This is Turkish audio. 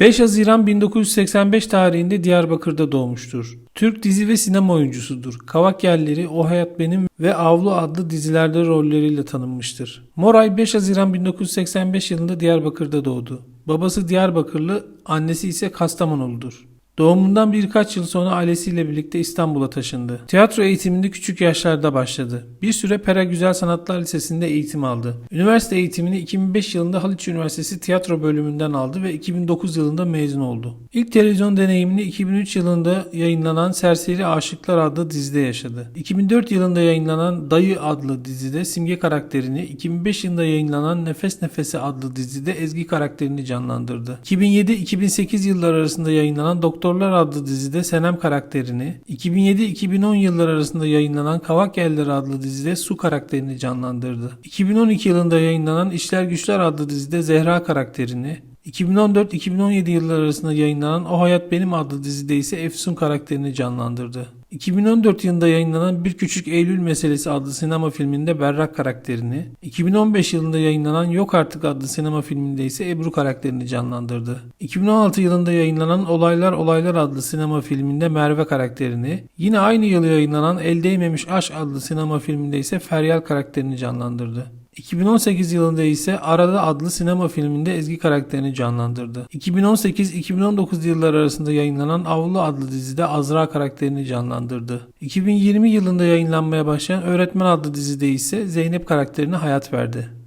5 Haziran 1985 tarihinde Diyarbakır'da doğmuştur. Türk dizi ve sinema oyuncusudur. Kavak Yerleri, O Hayat Benim ve Avlu adlı dizilerde rolleriyle tanınmıştır. Moray 5 Haziran 1985 yılında Diyarbakır'da doğdu. Babası Diyarbakırlı, annesi ise Kastamonuludur. Doğumundan birkaç yıl sonra ailesiyle birlikte İstanbul'a taşındı. Tiyatro eğitiminde küçük yaşlarda başladı. Bir süre Pera Güzel Sanatlar Lisesi'nde eğitim aldı. Üniversite eğitimini 2005 yılında Haliç Üniversitesi tiyatro bölümünden aldı ve 2009 yılında mezun oldu. İlk televizyon deneyimini 2003 yılında yayınlanan Serseri Aşıklar adlı dizide yaşadı. 2004 yılında yayınlanan Dayı adlı dizide Simge karakterini, 2005 yılında yayınlanan Nefes Nefese adlı dizide Ezgi karakterini canlandırdı. 2007-2008 yıllar arasında yayınlanan Doktorlar adlı dizide Senem karakterini, 2007-2010 yıllar arasında yayınlanan Kavak Yerleri adlı dizide Su karakterini canlandırdı. 2012 yılında yayınlanan İşler Güçler adlı dizide Zehra karakterini, 2014-2017 yılları arasında yayınlanan O Hayat Benim adlı dizide ise Efsun karakterini canlandırdı. 2014 yılında yayınlanan Bir Küçük Eylül Meselesi adlı sinema filminde Berrak karakterini, 2015 yılında yayınlanan Yok Artık adlı sinema filminde ise Ebru karakterini canlandırdı. 2016 yılında yayınlanan Olaylar Olaylar adlı sinema filminde Merve karakterini, yine aynı yıl yayınlanan El Değmemiş Aşk adlı sinema filminde ise Feryal karakterini canlandırdı. 2018 yılında ise Arada adlı sinema filminde Ezgi karakterini canlandırdı. 2018-2019 yılları arasında yayınlanan Avlu adlı dizide Azra karakterini canlandırdı. 2020 yılında yayınlanmaya başlayan Öğretmen adlı dizide ise Zeynep karakterine hayat verdi.